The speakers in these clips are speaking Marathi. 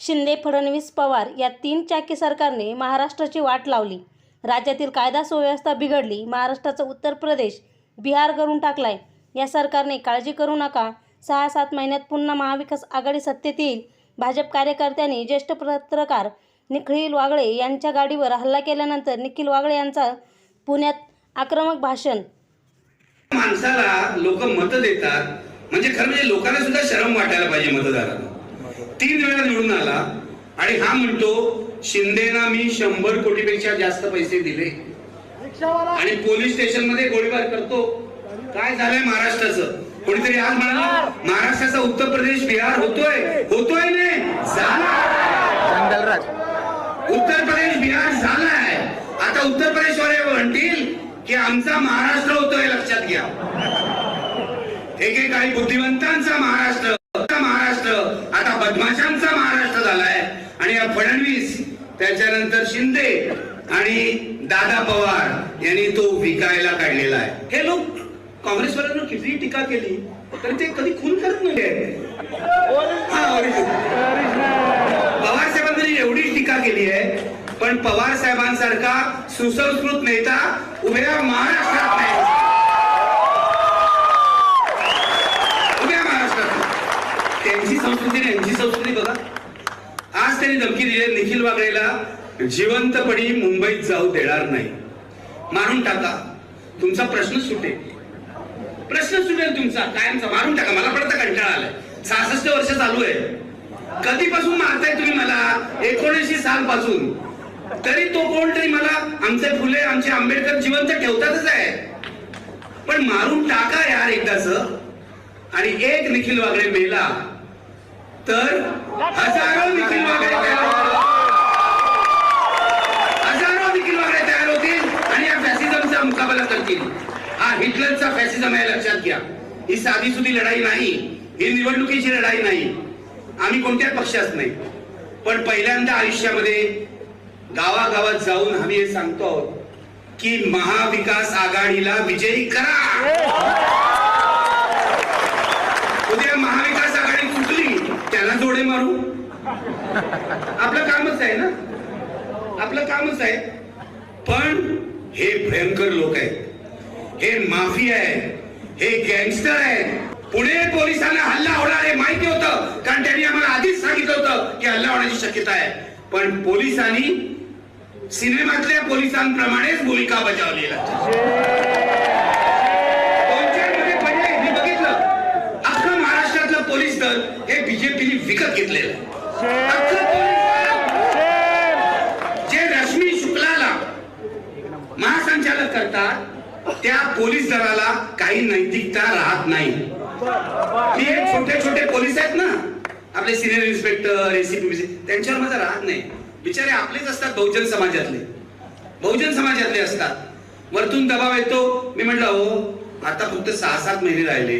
शिंदे फडणवीस पवार या तीन चाकी सरकारने महाराष्ट्राची वाट लावली. राज्यातील कायदा सुव्यवस्था बिघडली महाराष्ट्राचा उत्तर प्रदेश बिहार करून टाकलाय. या सरकारने काळजी करू नका. सहा सात महिन्यात पुन्हा महाविकास आघाडी सत्तेत येईल. भाजप कार्यकर्त्यांनी ज्येष्ठ पत्रकार निखिल वागळे यांच्या गाडीवर हल्ला केल्यानंतर निखिल वागळे यांचा पुण्यात आक्रमक भाषण. माणसाला लोक मत देतात. म्हणजे खरं म्हणजे लोकांना सुद्धा शरम वाटायला पाहिजे मतदारांना. तीन वेळा निवडून आला आणि हा म्हणतो शिंदेना मी शंभर कोटीपेक्षा जास्त पैसे दिले. आणि पोलीस स्टेशनमध्ये गोळीबार करतो. काय झालंय महाराष्ट्राचं? कोणीतरी आज म्हणाला महाराष्ट्राचा उत्तर प्रदेश बिहार होतोय. होतोय ने झाला उत्तर प्रदेश बिहार झालाय. आता उत्तर प्रदेशवाले म्हणतील की आमचा महाराष्ट्र होतोय लक्षात घ्या. एकेकाळी बुद्धिवंतांचा महाराष्ट्र. बदमाशांचा महाराष्ट्र झालाय. आणि या फडणवीस त्याच्यानंतर शिंदे आणि दादा पवार यांनी तो विकायला काढलेला आहे. हे लोक काँग्रेसवाल्यांना किती टीका केली तरी ते कधी खून करत नाही. पवार साहेबांनी एवढी टीका केली आहे पण पवार साहेबांसारखा सुसंस्कृत नेता उभ्या महाराष्ट्रात नाही उभ्या महाराष्ट्रात त्यांची संस्कृती आणि यांची संस्कृती बघा आज त्यांनी धमकी दिली आहे निखिल वागळेला जिवंतपणी मुंबईत जाऊ देणार नाही. मारून टाका. तुमचा प्रश्न सुटेल. प्रश्न सुटेल तुमचा. कायमचा. मारून टाका. मला पडतं कंटाळा आलाय. सहासष्ट वर्ष चालू आहे. कधीपासून मारताय तुम्ही मला? एकोणऐंशी साल पासून तरी तो कोणतरी मला आमचे फुले आमचे आंबेडकर जिवंत ठेवतातच आहे. पण मारून टाका यार एकदाच. आणि एक निखिल वागळे मेला. तर हजारो निखिल वागळे तयार होतील. हजारो निखिल वागळे तयार होतील आणि या फॅसिझमचा मुकाबला करतील हा हिटलरचा फॅसिझम आहे लक्षात घ्या. ही साधी सुधी लढाई नाही ही निवडणुकीची लढाई नाही. आम्ही कोणत्या पक्षात नाही. पण पहिल्यांदा आयुष्यामध्ये गावागावात जाऊन आम्ही हे सांगतो आहोत की महाविकास आघाडीला विजयी करा. उद्या महाविकास आघाडी चुकली त्याला जोडे मारू. आपलं कामच आहे ना? आपलं कामच आहे. पण हे भयंकर लोक आहेत. माफिया आहेत हे गँगस्टर आहेत पुणे पोलिसांना हल्ला होणार आहे माहिती होतं. कारण त्यांनी आम्हाला आधीच सांगितलं होतं की हल्ला होण्याची शक्यता आहे. पण पोलिसांनी सिनेमातल्या पोलिसांप्रमाणेच भूमिका बजावली मी बघितलं. अख्खं महाराष्ट्रातलं पोलीस दल हे बीजेपीने विकत घेतलेलं जे रश्मी शुक्लाला महासंचालक करतात त्या पोलीस दलाला काही नैतिकता राहत नाही. हे छोटे छोटे पोलीस आहेत ना आपले सिनियर इन्स्पेक्टर एसीपी त्यांच्यावर माझा राहत नाही. बिचारे आपलेच असतात बहुजन समाजातले. बहुजन समाजातले असतात. वरतून दबाव येतो. मी म्हटलं हो आता फक्त सहा सात महिने राहिले.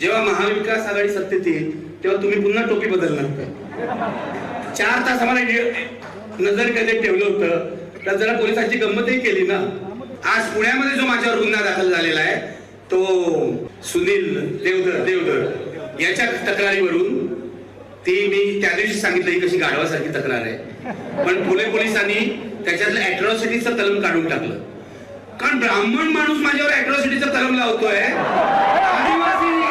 जेव्हा महाविकास आघाडी सत्तेत येईल तेव्हा तुम्ही पुन्हा टोपी बदलणार का? चार तास आम्हाला नजर कधी ठेवलं होतं. तर जरा पोलिसांची गंमतही केली ना. आज पुण्यामध्ये जो माझ्यावर गुन्हा दाखल झालेला आहे तो सुनील देवधर देवधर. याच्या तक्रारीवरून ती मी त्या दिवशी सांगितलं ही कशी गाढवासारखी तक्रार आहे. पण पुणे पोलिसांनी त्याच्यातलं अॅट्रॉसिटीचं कलम काढून टाकलं. कारण ब्राह्मण माणूस माझ्यावर अॅट्रॉसिटीचं कलम लावतोय. आदिवासी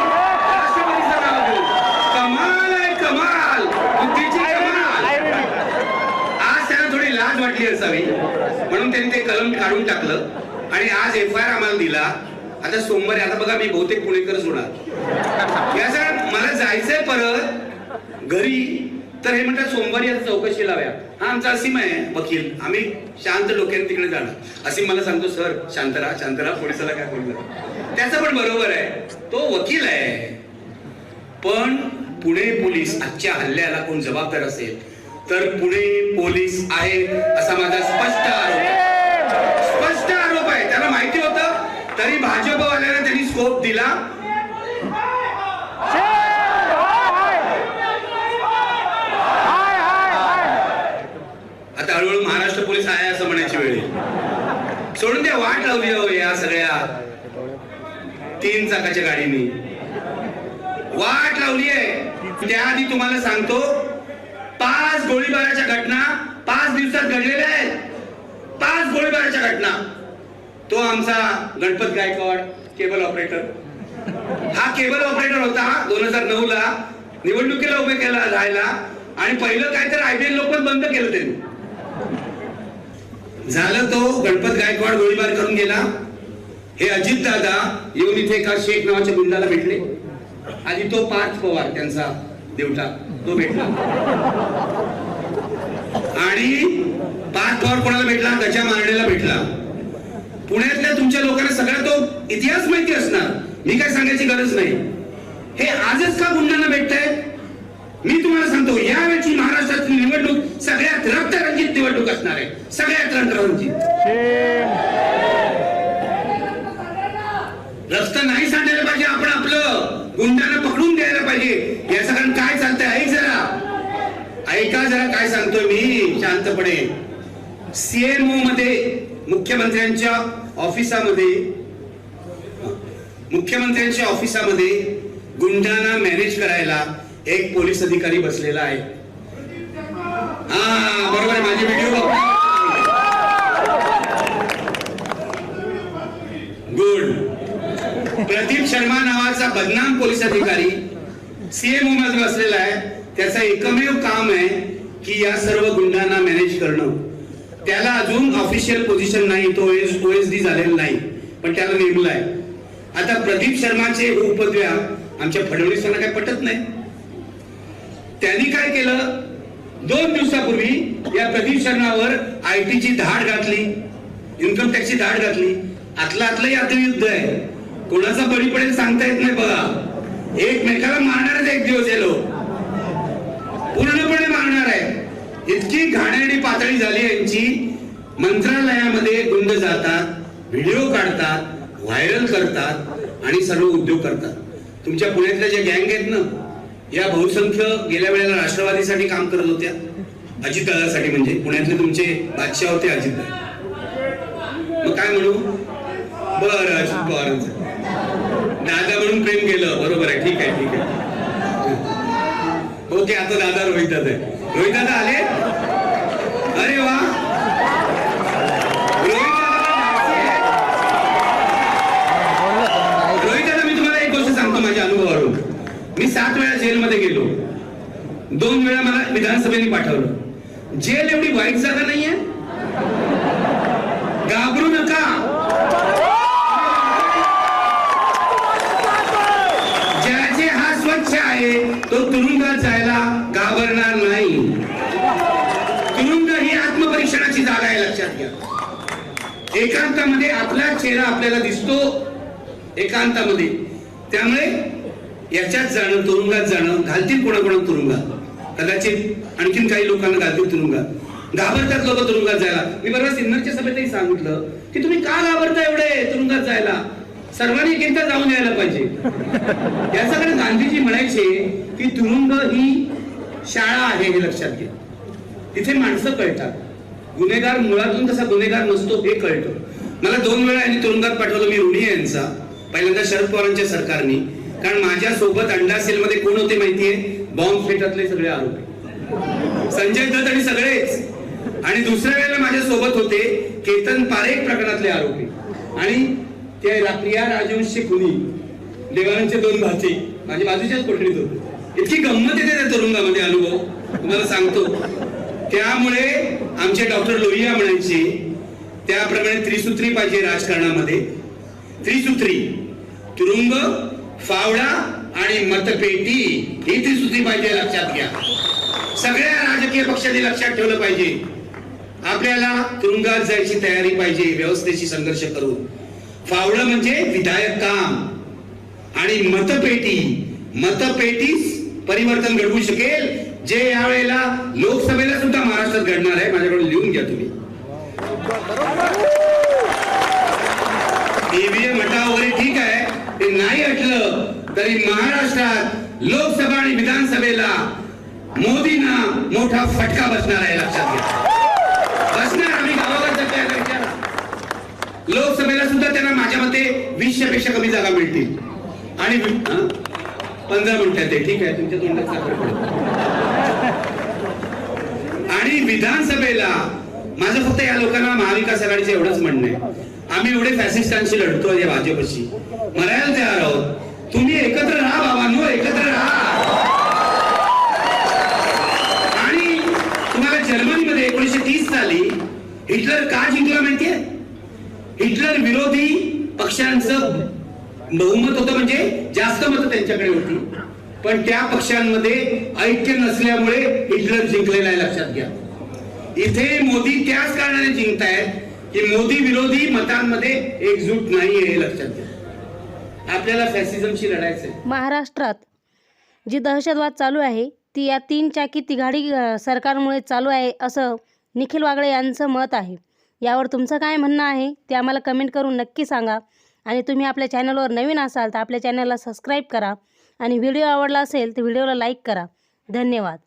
थोडी असावी. म्हणून त्यांनी ते कलम काढून टाकलं. आणि आज एफ आय आर आम्हाला दिला. आता सोमवारी आता बघा मी बहुतेक पुणेकरच होणार याचा मला जायचंय परत. घरी. तर हे म्हणतात सोमवारी आता चौकशी लाव्या. हा आमचा असीम आहे वकील. आम्ही शांत डोक्याने तिकडे जाणार. असीम मला सांगतो सर शांत राहा शांत राहा. पोलिसाला काय बोललं त्याचं पण बरोबर आहे. तो वकील आहे. पण पुणे पोलीस आजच्या हल्ल्याला कोण जबाबदार असेल? तर पुणे पोलीस आहे असा माझा स्पष्ट आरोप स्पष्ट आरोप आहे. त्याला माहिती होत तरी भाजपवाल्याने त्यांनी स्कोप दिला. आता हळूहळू महाराष्ट्र पोलीस आहे असं म्हणायची वेळ सोडून द्या वाट लावली हो या सगळ्या तीन चाकाच्या गाडीनी. वाट लावली आहे. त्याआधी तुम्हाला सांगतो पाच गोळीबाराच्या घटना पाच दिवसात घडलेल्या आहेत. पाच गोळीबाराच्या घटना. तो आमचा गणपत गायकवाड केबल ऑपरेटर हा केबल ऑपरेटर होता दोन हजार नऊ ला निवडणुकीला उभे केला राहिला. आणि पहिलं काय तर आयबीएल पण बंद केलं त्यांनी. झालं तो गणपत गायकवाड गोळीबार करून गेला. हे अजित दादा येऊन इथे एका शेख नावाच्या गुंडाला भेटले. आधी तो पार्थ पवार त्यांचा देवटा तो भेटला. आणि पाच पवार कोणाला भेटला? गजा मारण्याला भेटला. पुण्यातल्या तुमच्या लोकांना सगळा तो इतिहास माहिती असणार. मी काय सांगायची गरज नाही. हे आजच का गुंडांना भेटतायत मी तुम्हाला सांगतो यावेळची महाराष्ट्रातील निवडणूक सगळ्यात रक्तरंजित निवडणूक असणार आहे. सगळ्यात रक्तरंजित. रक्त नाही सांडायला पाहिजे आपण आपलं गुंडांना पकडून द्यायला पाहिजे याचं कारण काय चालतंय ऐक जरा ऐका जरा बोलतोय मी शांतपणे. सीएमओ मध्ये मुख्यमंत्र्यांच्या ऑफिसामध्ये मुख्यमंत्र्यांच्या ऑफिसामध्ये गुंडांना मॅनेज करायला एक पोलीस अधिकारी बसलेला आहे. हा बरोबर आहे माझे व्हिडिओ गुड प्रदीप शर्मा नावाचा बदनाम पोलीस अधिकारी सीएमओ मध्ये बसलेला आहे. त्याचं एकमेव काम आहे की या सर्व गुंडांना मॅनेज करणं. त्याला अजून ऑफिशियल पोझिशन नाही तो ओएस डी झालेला नाही पण त्याला नेमलाय आता प्रदीप शर्माचे उपद्व्या आमच्या फडणवीसांना काय पटत नाही. त्यांनी काय केलं? दोन दिवसापूर्वी या प्रदीप शर्मावर आय ची धाड घातली इन्कम टॅक्सची धाड घातली. आतला आतलंही युद्ध आहे. कोणाचा बळी पडेल सांगता येत नाही बघा. एकमेकाला मारणारच एक दिवस हे लोक. इतकी घाणेरडी पातळी झाली यांची मंत्रालयामध्ये गुंड जातात व्हिडिओ काढतात व्हायरल करतात आणि सर्व उद्योग करतात. तुमच्या पुण्यातल्या ज्या गँग आहेत ना या बहुसंख्य गेल्या वेळेला राष्ट्रवादीसाठी काम करत होत्या. अजितदादासाठी म्हणजे पुण्यातले तुमचे बादशाह होते अजितदादा मग काय म्हणू? बर अजित पवार. दादा म्हणून प्रेम केलं. बरोबर आहे ठीक आहे ठीक आहे. हो, ओके आता दादा रोहित दादा आहे. रोहित दादा आले? अरे वा. रोहित दादा मी तुम्हाला एक गोष्ट सांगतो माझ्या अनुभवावरून. मी सात वेळा जेलमध्ये गेलो. दोन वेळा मला विधानसभेने पाठवलं. जेल एवढी वाईट जागा नाहीये? घाबरू नका. ज्याचे हा स्वच्छ आहे तो तुरुंगात जायला घाबरणार नाही तुरुंग ही आत्मपरीक्षणाची जागा आहे लक्षात घ्या एकांतामध्ये आपला चेहरा आपल्याला दिसतो एकांतामध्ये. त्यामुळे याच्यात जाणं तुरुंगात जाणं घालतील कोणाकोणा तुरुंगात. कदाचित आणखीन काही लोकांना घालतील तुरुंगात. घाबरतात लोक तुरुंगात जायला. मी बरोबर सिन्नरच्या सभेतही सांगितलं की तुम्ही का घाबरता एवढे तुरुंगात जायला? सर्वांनी एकदा जाऊन यायला पाहिजे. याच्याकडे गांधीजी म्हणायचे की तुरुंग ही शाळा आहे हे लक्षात घ्या. तिथे माणसं कळतात गुन्हेगार मुळातून कसा गुन्हेगार नसतो हे कळतं. मला दोन वेळा यांनी तुरुंगात पाठवलं मी ऋणी यांचा. पहिल्यांदा शरद पवारांच्या सरकारने. कारण माझ्या सोबत अंडा सेल मध्ये कोण होते माहितीये बॉम्ब फेटातले सगळे आरोपी. संजय दत्त आणि सगळेच. आणि दुसऱ्या वेळेला माझ्या सोबत होते केतन पारेख प्रकरणातले आरोपी. आणि ते रा- प्रिया राजवंशी खुनी देवानंदचे दोन भाचे. माझ्या बाजूच्याच कोठडीत होते. इतकी गंमत येते त्या तुरुंगामध्ये अनुभव. तुम्हाला सांगतो. त्यामुळे आमचे डॉक्टर लोहिया म्हणायचे त्याप्रमाणे त्रिसूत्री पाहिजे राजकारणामध्ये. त्रिसूत्री तुरुंग फावडा आणि मतपेटी ही त्रिसूत्री पाहिजे लक्षात घ्या. सगळ्या राजकीय पक्षांनी लक्षात ठेवलं पाहिजे. आपल्याला तुरुंगात जायची तयारी पाहिजे व्यवस्थेशी संघर्ष करून. फावडं म्हणजे विधायक काम. आणि मतपेटी मतपेटीस परिवर्तन घडवू शकेल जे यावेळेला लोकसभेला सुद्धा महाराष्ट्रात घडणार आहे माझ्याकडून लिहून घ्या तुम्ही. ईव्हीएम हटा वगैरे ठीक आहे ते नाही हटलं तरी महाराष्ट्रात लोकसभा आणि विधानसभेला मोदींना मोठा फटका बसणार आहे लक्षात घ्या. बसणार आम्ही गावाला जातो लोकसभेला सुद्धा त्यांना माझ्या मते वीसशे पेक्षा कमी जागा मिळतील. आणि पंधरा मिनिटात ते ठीक आहे? तुमच्या तोंडात साखर आणि विधानसभेला माझं फक्त या लोकांना महाविकास आघाडीचं एवढंच म्हणणं आहे. आम्ही एवढे फॅसिस्टांशी लढतोय या भाजपशी. मरायला तयार आहोत. तुम्ही एकत्र राहा बाबांनो एकत्र राहा. आणि तुम्हाला जर्मनीमध्ये एकोणीशे तीस साली हिटलर का जिंकला माहितीये? हिटलर विरोधी पक्षांचं बहुमत होतं म्हणजे जास्त मत त्यांच्याकडे होती. पण त्या पक्षांमध्ये ऐक्य नसल्यामुळे हिटलर जिंकलेला आहे लक्षात घ्या. इथे मोदी त्याच कारणाने जिंकतायत की मोदी विरोधी मतांमध्ये एकजूट नाही हे लक्षात घ्या. आपल्याला फॅसिझमशी लढायचंय. महाराष्ट्रात जी दहशतवाद चालू आहे ती या तीन चाकी तिघाडी सरकारमुळे चालू आहे असं निखिल वागळे यांचं मत आहे. यावर तुमचं काय म्हणणं आहे ते आम्हाला कमेंट करून नक्की सांगा. आणि तुम्ही आपल्या चॅनलवर नवीन असाल तर आपल्या चॅनलला सबस्क्राईब करा. आणि व्हिडिओ आवडला असेल तर व्हिडिओला लाईक करा. धन्यवाद.